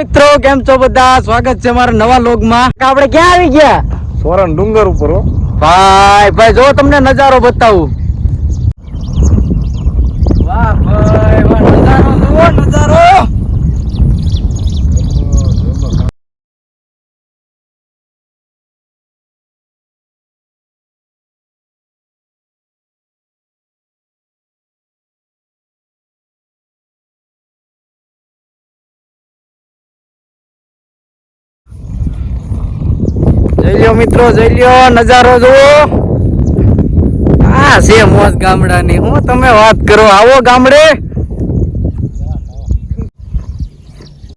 મિત્રો કેમ છો બધા? સ્વાગત છે મારા નવા લોગમાં. આપણે ક્યાં આવી ગયા? સોરણ ડુંગર ઉપર ભાઈ ભાઈ જો તમને નજારો બતાવું વાહ ભાઈ વાહ નજારો જુઓ નજારો જોઈ મિત્રો, જોઈ લ્યો, નજારો જુઓ. આ છે મોજ ગામડાની. હું, તમે વાત કરો, આવો ગામડે.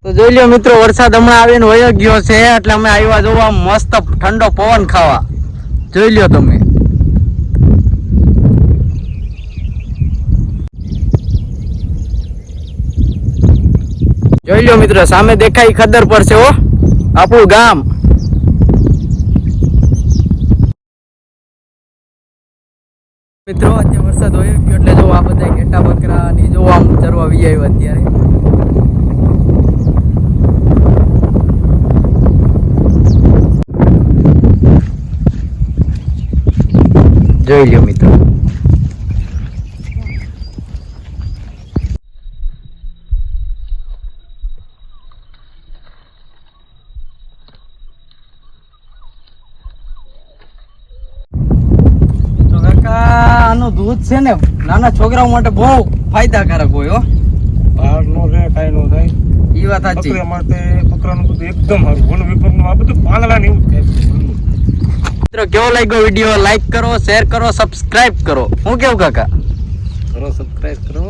તો જોઈ લ્યો મિત્રો, વરસાદ હમણાં આવીને વયો ગયો છે, એટલે અમે આવ્યા જોવા મસ્ત ઠંડો પવન ખાવા. જોઈ લ્યો તમે. જોઈ લ્યો મિત્રો, સામે દેખાય ખદર પર છે, હો. આપણું ગામ. મિત્રો, અત્યારે વરસાદ હોય ગયો એટલે જો આ બધા ઘેટા બકરા ની જો આમ ચરવા વી આવ્યો અત્યારે. જોઈ લો મિત્રો તો કાકા આનું દૂધ છે ને નાના છોકરાઓ માટે બહુ ફાયદાકારક હોય હો. બહાર નો છે કાંઈ નો થાય. ઈ વાત સાચી. બકરા માટે બકરાનું બધું એકદમ સારું. વન વિભાગનું આ બધું પાંદડા ને એવું થાય. મિત્રો કેવો લાગ્યો વીડિયો? લાઈક કરો શેર કરો સબસ્ક્રાઇબ કરો. હું કેવું કાકા? કરો સબસ્ક્રાઇબ કરો.